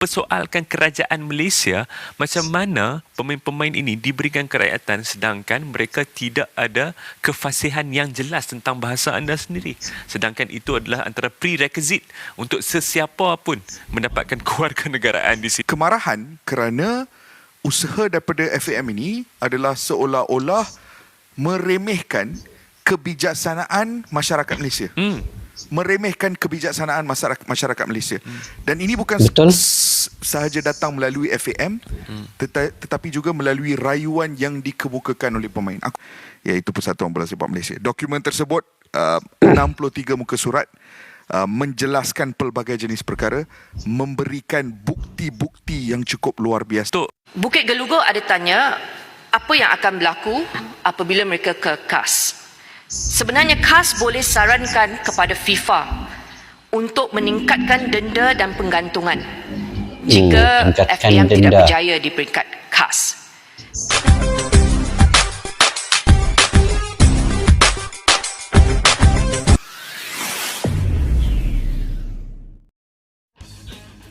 persoalkan kerajaan Malaysia macam mana pemain-pemain ini diberikan kerakyatan sedangkan mereka tidak ada kefasihan yang jelas tentang bahasa anda sendiri. Sedangkan itu adalah antara prerequisite untuk sesiapa pun mendapatkan kewarganegaraan di sini. Kemarahan kerana usaha daripada FAM ini adalah seolah-olah meremehkan kebijaksanaan masyarakat Malaysia. Hmm. Meremehkan kebijaksanaan masyarakat masyarakat Malaysia. Dan ini bukan Betul. sahaja datang melalui FAM teta- tetapi juga melalui rayuan yang dikemukakan oleh pemain. Aku, iaitu Persatuan Bola Sepak Malaysia. Dokumen tersebut uh, 63 muka surat uh, menjelaskan pelbagai jenis perkara, memberikan bukti-bukti yang cukup luar biasa. Untuk Bukit Gelugur ada tanya apa yang akan berlaku apabila mereka ke CAS. Sebenarnya CAS boleh sarankan kepada FIFA untuk meningkatkan denda dan penggantungan jika meningkatkan FAM tidak denda. berjaya di peringkat CAS.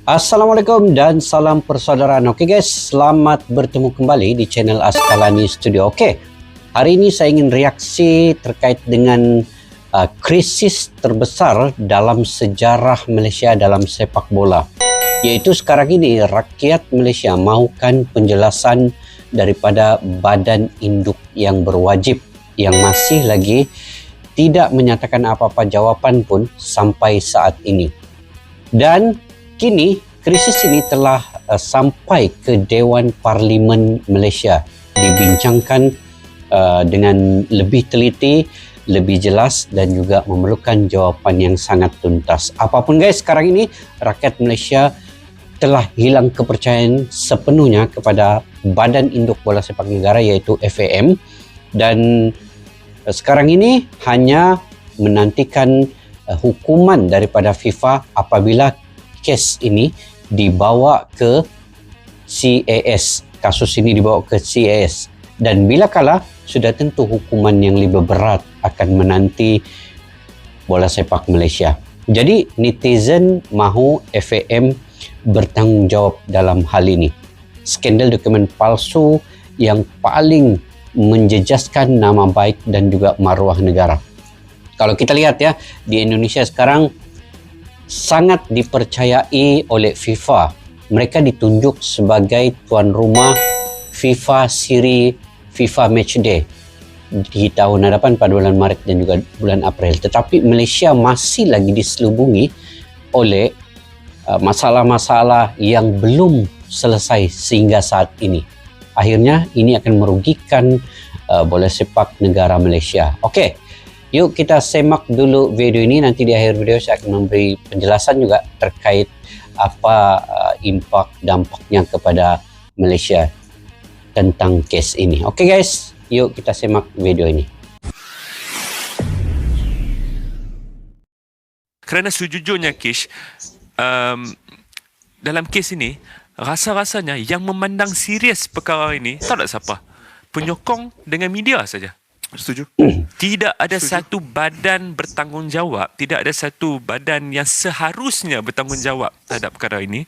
Assalamualaikum dan salam persaudaraan. Okey guys, selamat bertemu kembali di channel Askalani Studio. Okey, hari ini saya ingin reaksi terkait dengan uh, krisis terbesar dalam sejarah Malaysia dalam sepak bola. Iaitu sekarang ini rakyat Malaysia mahukan penjelasan daripada badan induk yang berwajib yang masih lagi tidak menyatakan apa-apa jawapan pun sampai saat ini. Dan kini krisis ini telah uh, sampai ke Dewan Parlimen Malaysia dibincangkan uh, dengan lebih teliti, lebih jelas dan juga memerlukan jawapan yang sangat tuntas. Apa pun guys, sekarang ini rakyat Malaysia telah hilang kepercayaan sepenuhnya kepada Badan Induk Bola Sepak Negara iaitu FAM dan uh, sekarang ini hanya menantikan uh, hukuman daripada FIFA apabila kes ini dibawa ke CAS. Kasus ini dibawa ke CAS. Dan bila kala sudah tentu hukuman yang lebih berat akan menanti bola sepak Malaysia. Jadi netizen mahu FAM bertanggungjawab dalam hal ini. Skandal dokumen palsu yang paling menjejaskan nama baik dan juga maruah negara. Kalau kita lihat ya, di Indonesia sekarang sangat dipercayai oleh FIFA. Mereka ditunjuk sebagai tuan rumah FIFA Siri FIFA Matchday di tahun hadapan pada bulan Maret dan juga bulan April. Tetapi Malaysia masih lagi diselubungi oleh uh, masalah-masalah yang belum selesai sehingga saat ini. Akhirnya ini akan merugikan uh, bola sepak negara Malaysia. Okey. Yuk kita semak dulu video ini nanti di akhir video saya akan memberi penjelasan juga terkait apa uh, impak dampaknya kepada Malaysia tentang kes ini. Okey guys, yuk kita semak video ini. kerana sejujurnya Kish um, dalam kes ini rasa-rasanya yang memandang serius perkara ini tahu tak siapa penyokong dengan media saja Setuju? tidak ada Setuju. satu badan bertanggungjawab tidak ada satu badan yang seharusnya bertanggungjawab terhadap perkara ini.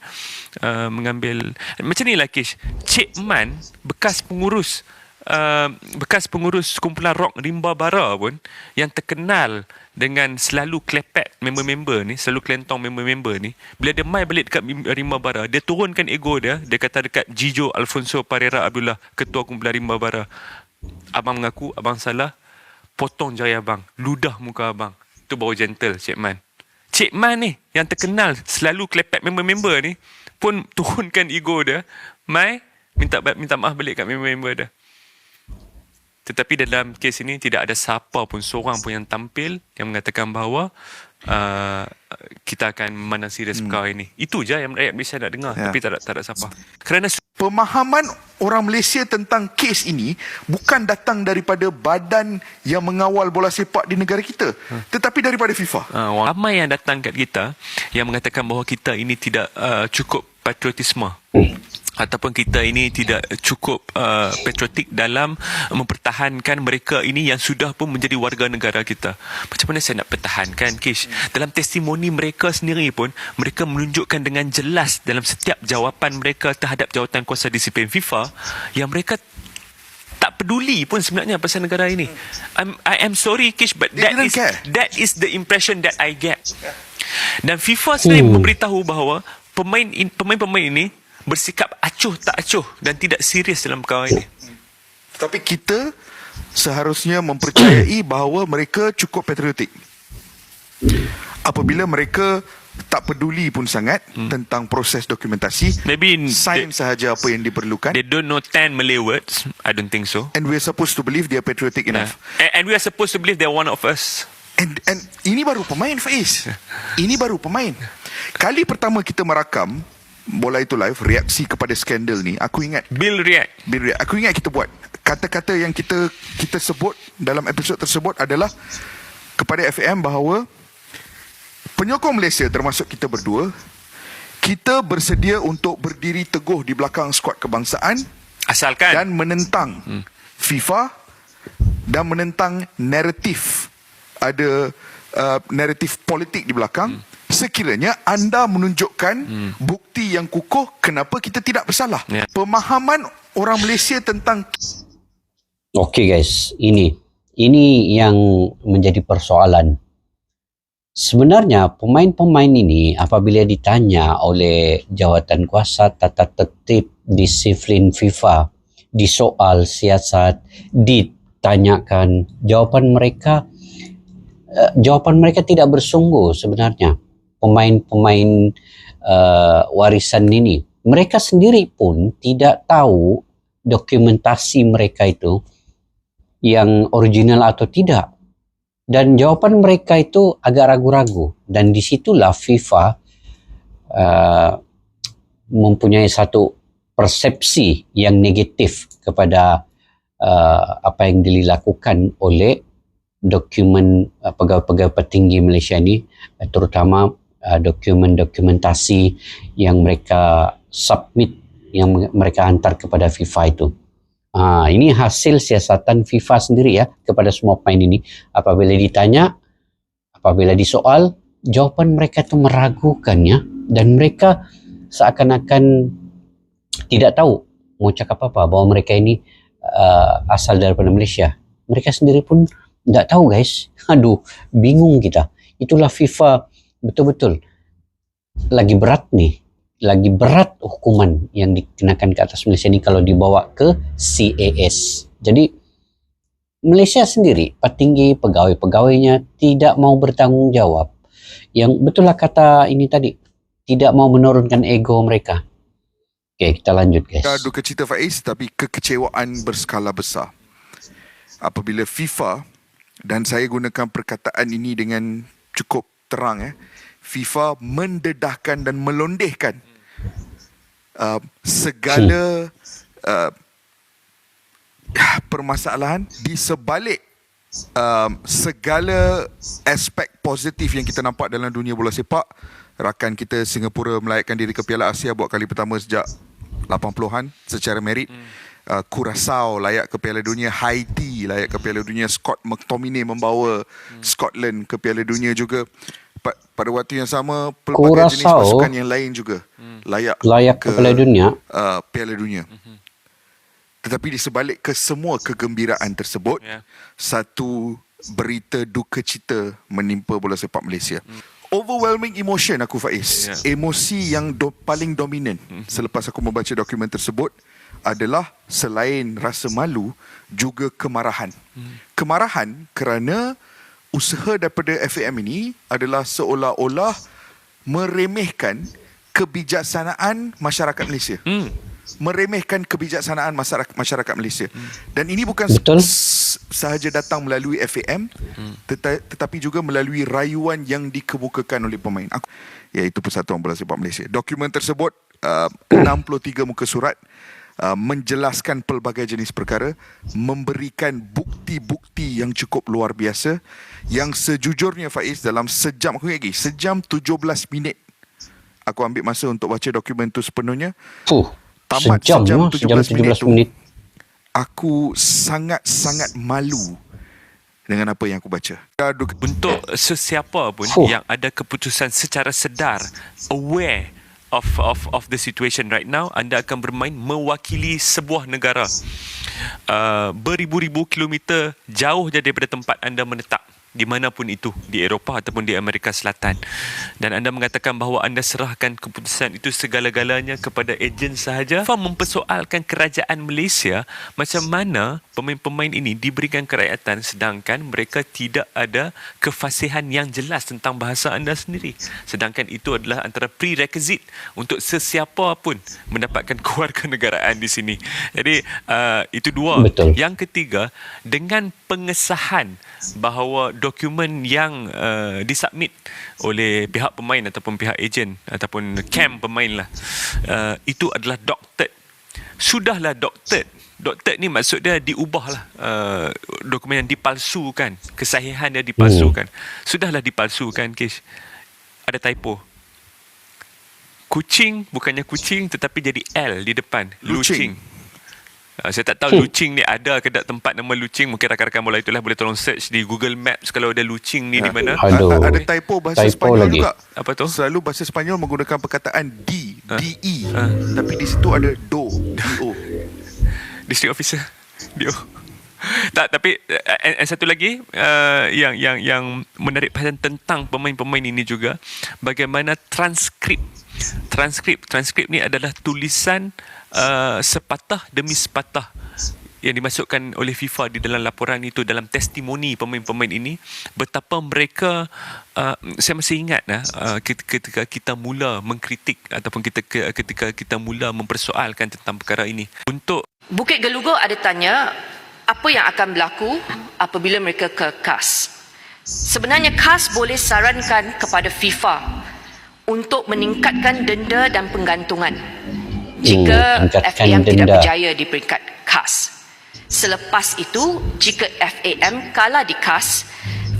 Uh, mengambil macam ni lah Kish. Cik Man bekas pengurus uh, bekas pengurus kumpulan rock Rimba Bara pun yang terkenal dengan selalu klepet member-member ni selalu kelentong member-member ni bila dia mai balik dekat Rim- Rimba Bara dia turunkan ego dia. Dia kata dekat Jijo Alfonso Pereira Abdullah ketua kumpulan Rimba Bara abang mengaku abang salah potong jari abang ludah muka abang tu baru gentle Cik Man Cik Man ni yang terkenal selalu klepet member-member ni pun turunkan ego dia mai minta minta maaf balik kat member-member dia tetapi dalam kes ini tidak ada siapa pun seorang pun yang tampil yang mengatakan bahawa uh, kita akan memandang serius hmm. perkara ini. Itu je yang rakyat Malaysia nak dengar. Ya. Tapi tak ada, tak ada siapa. Kerana Pemahaman orang Malaysia tentang kes ini bukan datang daripada badan yang mengawal bola sepak di negara kita, tetapi daripada FIFA. orang ramai yang datang kat kita yang mengatakan bahawa kita ini tidak uh, cukup patriotisme. Ataupun kita ini tidak cukup uh, patriotik dalam mempertahankan mereka ini yang sudah pun menjadi warga negara kita. Macam mana saya nak pertahankan Kish? Dalam testimoni mereka sendiri pun mereka menunjukkan dengan jelas dalam setiap jawapan mereka terhadap jawatan kuasa disiplin FIFA yang mereka tak peduli pun sebenarnya pasal negara ini. I'm, I am sorry Kish but They that is care. that is the impression that I get. Dan FIFA sendiri Hmm. memberitahu bahawa pemain in, pemain-pemain ini bersikap acuh tak acuh dan tidak serius dalam perkara ini. Tapi kita seharusnya mempercayai bahawa mereka cukup patriotik. Apabila mereka tak peduli pun sangat hmm. tentang proses dokumentasi, Maybe in- sign sahaja apa yang diperlukan They don't know 10 Malay words. I don't think so. and we're supposed to believe they are patriotic Yeah. enough. And, and we are supposed to believe they're one of us. And and ini baru pemain Faiz. Ini baru pemain. Kali pertama kita merakam bola itu live reaksi kepada skandal ni, aku ingat Bill react. Bila aku ingat kita buat kata-kata yang kita kita sebut dalam episod tersebut adalah kepada FM bahawa penyokong Malaysia termasuk kita berdua kita bersedia untuk berdiri teguh di belakang skuad kebangsaan Asalkan dan menentang hmm. FIFA dan menentang naratif ada uh, naratif politik di belakang hmm. Sekiranya anda menunjukkan hmm. bukti yang kukuh kenapa kita tidak bersalah Ya. pemahaman orang Malaysia tentang Okey guys, ini ini yang menjadi persoalan. Sebenarnya pemain-pemain ini apabila ditanya oleh jawatan kuasa tata tertib disiplin FIFA di soal siasat ditanyakan jawapan mereka uh, jawapan mereka tidak bersungguh sebenarnya pemain-pemain uh, warisan ini mereka sendiri pun tidak tahu dokumentasi mereka itu yang original atau tidak. Dan jawapan mereka itu agak ragu-ragu. Dan disitulah FIFA uh, mempunyai satu persepsi yang negatif kepada uh, apa yang dilakukan oleh dokumen uh, pegawai-pegawai petinggi Malaysia ini, uh, terutama uh, dokumen-dokumentasi yang mereka submit, yang mereka hantar kepada FIFA itu. Ha, ini hasil siasatan FIFA sendiri ya kepada semua pemain ini. Apabila ditanya, apabila disoal, jawapan mereka itu meragukannya dan mereka seakan-akan tidak tahu mau cakap apa bahawa mereka ini uh, asal daripada Malaysia. Mereka sendiri pun tidak tahu guys. Aduh, bingung kita. Itulah FIFA betul-betul lagi berat nih lagi berat hukuman yang dikenakan ke atas Malaysia ini kalau dibawa ke CAS. Jadi Malaysia sendiri, petinggi pegawai-pegawainya tidak mau bertanggungjawab. Yang betul lah kata ini tadi, tidak mau menurunkan ego mereka. Okey, kita lanjut guys. Tak duka cita Faiz tapi kekecewaan berskala besar. Apabila FIFA dan saya gunakan perkataan ini dengan cukup terang eh. FIFA mendedahkan dan melondehkan uh, segala uh, permasalahan di sebalik um, segala aspek positif yang kita nampak dalam dunia bola sepak rakan kita Singapura melayakkan diri ke Piala Asia buat kali pertama sejak 80-an secara merit hmm. uh, Curaçao layak ke Piala Dunia Haiti layak ke Piala Dunia Scott McTominay membawa hmm. Scotland ke Piala Dunia juga pada waktu yang sama pelbagai jenis pasukan yang lain juga hmm. layak Layak ke Piala Dunia. uh, Piala Dunia. Mm-hmm. Tetapi di sebalik ke semua kegembiraan tersebut, yeah. satu berita duka cita menimpa bola sepak Malaysia. Mm. Overwhelming emotion aku Faiz. Ya. Emosi yang do, paling dominan mm-hmm. selepas aku membaca dokumen tersebut adalah selain rasa malu juga kemarahan. Mm. Kemarahan kerana usaha daripada FAM ini adalah seolah-olah meremehkan kebijaksanaan masyarakat Malaysia. Hmm. Meremehkan kebijaksanaan masyarakat masyarakat Malaysia. Dan ini bukan Betul. sahaja datang melalui FAM teta- tetapi juga melalui rayuan yang dikemukakan oleh pemain. Aku, iaitu Persatuan Bola Sepak Malaysia. Dokumen tersebut uh, 63 muka surat uh, menjelaskan pelbagai jenis perkara, memberikan bukti-bukti yang cukup luar biasa yang sejujurnya Faiz dalam sejam aku lagi, sejam 17 minit aku ambil masa untuk baca dokumen tu sepenuhnya Fuh, Tamat Sejam, sejam, ah, sejam 17, minit, 17 tu, minit. Aku sangat-sangat malu dengan apa yang aku baca. Untuk sesiapa pun Fuh. yang ada keputusan secara sedar aware of of of the situation right now anda akan bermain mewakili sebuah negara. Uh, beribu-ribu kilometer jauh je daripada tempat anda menetap di mana pun itu di Eropah ataupun di Amerika Selatan. Dan anda mengatakan bahawa anda serahkan keputusan itu segala-galanya kepada ejen sahaja? Fa mempersoalkan kerajaan Malaysia macam mana pemain-pemain ini diberikan kerakyatan sedangkan mereka tidak ada kefasihan yang jelas tentang bahasa anda sendiri? Sedangkan itu adalah antara prerequisite untuk sesiapa pun mendapatkan kewarganegaraan di sini. Jadi uh, itu dua. Betul. yang ketiga, dengan pengesahan bahawa dokumen yang uh, disubmit oleh pihak pemain ataupun pihak ejen ataupun camp pemain lah, uh, itu adalah doctored. Sudahlah doctored. Doctored ni maksud dia diubahlah uh, dokumen yang dipalsukan, kesahihan dia dipalsukan. Sudahlah dipalsukan, Kish. Ada typo. Kucing bukannya kucing tetapi jadi L di depan. Lucing. Lucing. Uh, saya tak tahu lucing ni ada ke tak tempat nama lucing. Mungkin rakan-rakan bola itulah boleh tolong search di Google Maps kalau ada lucing ni di mana. Aduh. A- Ada typo bahasa Typo Sepanyol lagi. juga. Apa tu? Selalu bahasa Sepanyol menggunakan perkataan D, Ha. D-E. Ha. Tapi di situ ada do, D-O. District officer. Dia. Tak tapi and, and satu lagi uh, yang yang yang menarik perhatian tentang pemain-pemain ini juga bagaimana transkrip transkrip transkrip ni adalah tulisan uh, sepatah demi sepatah yang dimasukkan oleh FIFA di dalam laporan itu dalam testimoni pemain-pemain ini. Betapa mereka uh, saya masih ingat uh, ketika, kita mula mengkritik ataupun kita ketika kita mula mempersoalkan tentang perkara ini. Untuk Bukit Gelugur ada tanya apa yang akan berlaku apabila mereka ke CAS. Sebenarnya CAS boleh sarankan kepada FIFA untuk meningkatkan denda dan penggantungan jika tingkatkan FAM tidak denda. berjaya di peringkat CAS. Selepas itu, jika FAM kalah di CAS,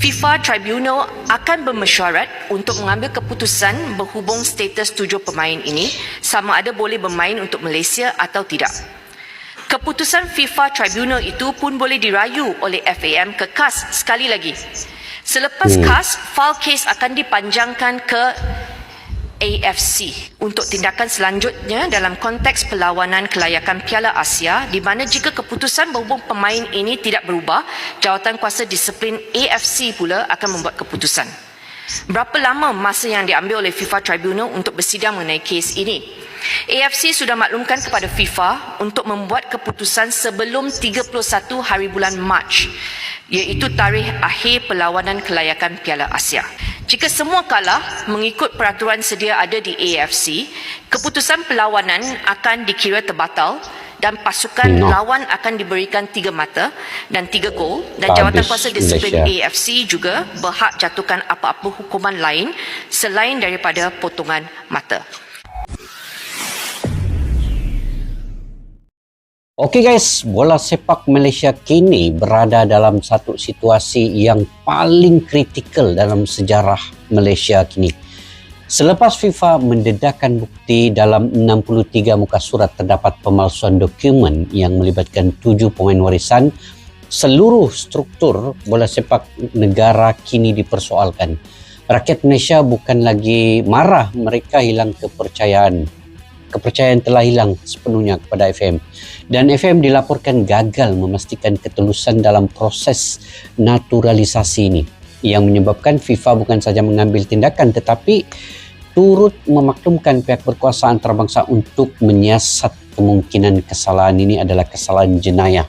FIFA Tribunal akan bermesyuarat untuk mengambil keputusan berhubung status tujuh pemain ini sama ada boleh bermain untuk Malaysia atau tidak. Keputusan FIFA Tribunal itu pun boleh dirayu oleh FAM ke KAS sekali lagi. Selepas Hmm. KAS, file kes akan dipanjangkan ke AFC untuk tindakan selanjutnya dalam konteks perlawanan kelayakan Piala Asia di mana jika keputusan berhubung pemain ini tidak berubah, jawatan kuasa disiplin AFC pula akan membuat keputusan. Berapa lama masa yang diambil oleh FIFA Tribunal untuk bersidang mengenai kes ini? AFC sudah maklumkan kepada FIFA untuk membuat keputusan sebelum 31 hari bulan Mac iaitu tarikh akhir perlawanan kelayakan Piala Asia. Jika semua kalah mengikut peraturan sedia ada di AFC, keputusan perlawanan akan dikira terbatal dan pasukan No. lawan akan diberikan tiga mata dan tiga gol dan Habis jawatan kuasa disiplin Malaysia. AFC juga berhak jatuhkan apa-apa hukuman lain selain daripada potongan mata. Okey guys, bola sepak Malaysia kini berada dalam satu situasi yang paling kritikal dalam sejarah Malaysia kini. Selepas FIFA mendedahkan bukti dalam 63 muka surat terdapat pemalsuan dokumen yang melibatkan tujuh pemain warisan, seluruh struktur bola sepak negara kini dipersoalkan. Rakyat Malaysia bukan lagi marah, mereka hilang kepercayaan. Kepercayaan telah hilang sepenuhnya kepada FM dan FM dilaporkan gagal memastikan ketulusan dalam proses naturalisasi ini yang menyebabkan FIFA bukan saja mengambil tindakan tetapi turut memaklumkan pihak berkuasa antarabangsa untuk menyiasat kemungkinan kesalahan ini adalah kesalahan jenayah.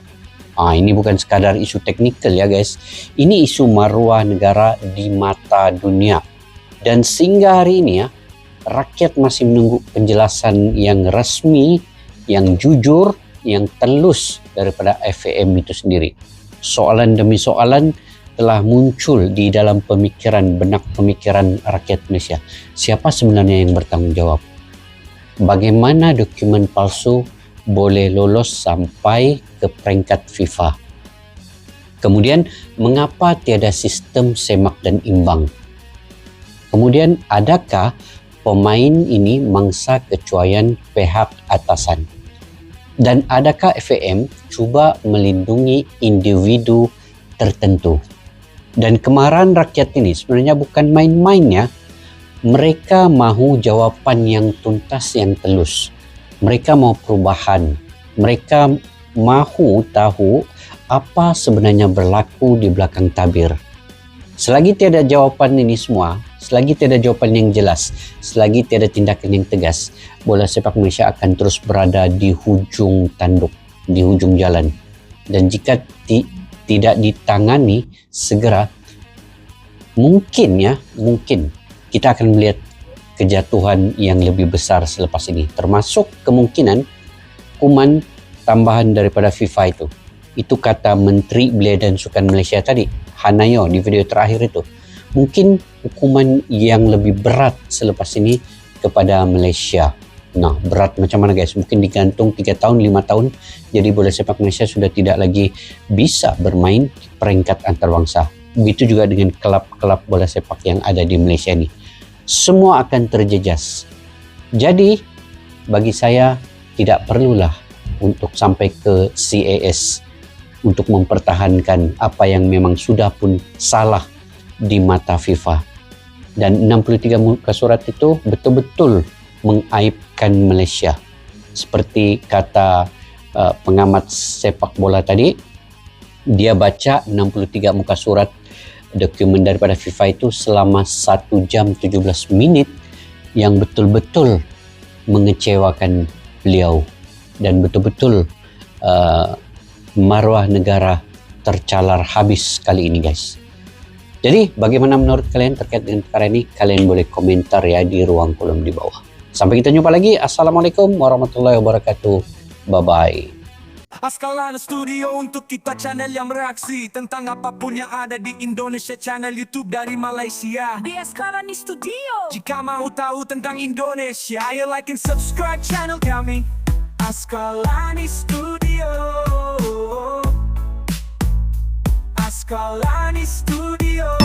Ah ini bukan sekadar isu teknikal ya guys. Ini isu maruah negara di mata dunia. Dan sehingga hari ini ya rakyat masih menunggu penjelasan yang resmi, yang jujur, yang telus daripada FAM itu sendiri. Soalan demi soalan telah muncul di dalam pemikiran benak pemikiran rakyat Malaysia. Siapa sebenarnya yang bertanggung jawab? Bagaimana dokumen palsu boleh lolos sampai ke peringkat FIFA? Kemudian, mengapa tiada sistem semak dan imbang? Kemudian, adakah pemain ini mangsa kecuaian pihak atasan. Dan adakah FAM cuba melindungi individu tertentu? Dan kemarahan rakyat ini sebenarnya bukan main-main ya. Mereka mahu jawapan yang tuntas yang telus. Mereka mau perubahan. Mereka mahu tahu apa sebenarnya berlaku di belakang tabir. Selagi tiada jawapan ini semua, selagi tiada jawapan yang jelas, selagi tiada tindakan yang tegas, bola sepak Malaysia akan terus berada di hujung tanduk, di hujung jalan. Dan jika ti, tidak ditangani segera, mungkin ya, mungkin kita akan melihat kejatuhan yang lebih besar selepas ini. Termasuk kemungkinan hukuman tambahan daripada FIFA itu. Itu kata Menteri Belia dan Sukan Malaysia tadi, Hanayo di video terakhir itu. Mungkin hukuman yang lebih berat selepas ini kepada Malaysia. Nah, berat macam mana guys? Mungkin digantung 3 tahun, 5 tahun. Jadi bola sepak Malaysia sudah tidak lagi bisa bermain peringkat antarabangsa. Begitu juga dengan kelab-kelab bola sepak yang ada di Malaysia ini. Semua akan terjejas. Jadi, bagi saya tidak perlulah untuk sampai ke CAS untuk mempertahankan apa yang memang sudah pun salah di mata FIFA. Dan 63 muka surat itu betul-betul mengaibkan Malaysia. Seperti kata uh, pengamat sepak bola tadi, dia baca 63 muka surat dokumen daripada FIFA itu selama 1 jam 17 minit yang betul-betul mengecewakan beliau dan betul-betul uh, maruah negara tercalar habis kali ini guys. Jadi bagaimana menurut kalian terkait dengan perkara ini? Kalian boleh komentar ya di ruang kolom di bawah. Sampai kita jumpa lagi. Assalamualaikum warahmatullahi wabarakatuh. Bye-bye. Askalana Studio untuk kita channel yang bereaksi Tentang apa pun yang ada di Indonesia Channel YouTube dari Malaysia Di Eskalani Studio. Jika mau tahu tentang Indonesia Ayo like and subscribe channel kami Askalani Studio Askalani Studio